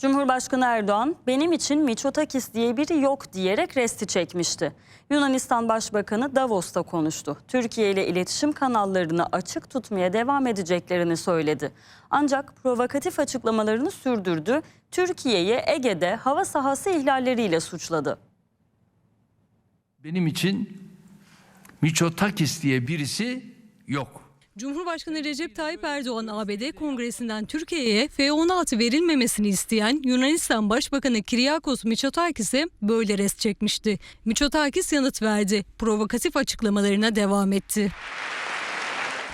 Cumhurbaşkanı Erdoğan benim için Miçotakis diye biri yok diyerek resti çekmişti. Yunanistan Başbakanı Davos'ta konuştu. Türkiye ile iletişim kanallarını açık tutmaya devam edeceklerini söyledi. Ancak provokatif açıklamalarını sürdürdü. Türkiye'yi Ege'de hava sahası ihlalleriyle suçladı. Benim için Miçotakis diye birisi yok. Cumhurbaşkanı Recep Tayyip Erdoğan ABD Kongresi'nden Türkiye'ye F-16 verilmemesini isteyen Yunanistan Başbakanı Kyriakos Mitsotakis'e böyle rest çekmişti. Mitsotakis yanıt verdi. Provokatif açıklamalarına devam etti.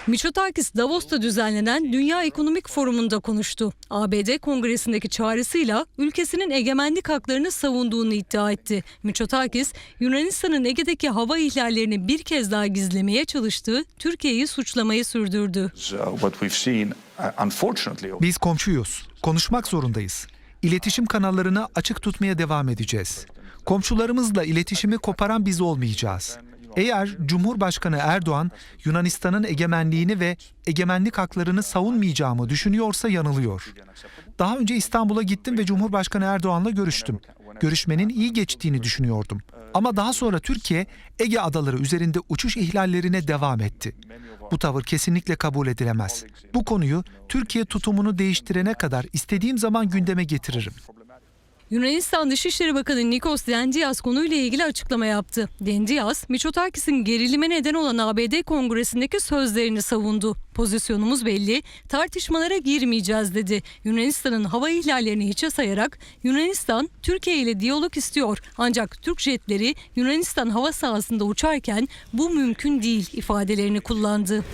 Mitsotakis Davos'ta düzenlenen Dünya Ekonomik Forumu'nda konuştu. ABD Kongresi'ndeki çağrısıyla ülkesinin egemenlik haklarını savunduğunu iddia etti. Mitsotakis, Yunanistan'ın Ege'deki hava ihlallerini bir kez daha gizlemeye çalıştığı Türkiye'yi suçlamayı sürdürdü. uh, Biz komşuyuz. Konuşmak zorundayız. İletişim kanallarını açık tutmaya devam edeceğiz. Komşularımızla iletişimi koparan biz olmayacağız. Eğer Cumhurbaşkanı Erdoğan Yunanistan'ın egemenliğini ve egemenlik haklarını savunmayacağımı düşünüyorsa yanılıyor. Daha önce İstanbul'a gittim ve Cumhurbaşkanı Erdoğan'la görüştüm. Görüşmenin iyi geçtiğini düşünüyordum. Ama daha sonra Türkiye Ege adaları üzerinde uçuş ihlallerine devam etti. Bu tavır kesinlikle kabul edilemez. Bu konuyu Türkiye tutumunu değiştirene kadar istediğim zaman gündeme getiririm. Yunanistan Dışişleri Bakanı Nikos Dendias konuyla ilgili açıklama yaptı. Dendias, Miçotakis'in gerilime neden olan ABD kongresindeki sözlerini savundu. Pozisyonumuz belli, tartışmalara girmeyeceğiz dedi. Yunanistan'ın hava ihlallerini hiçe sayarak Yunanistan Türkiye ile diyalog istiyor. Ancak Türk jetleri Yunanistan hava sahasında uçarken bu mümkün değil ifadelerini kullandı.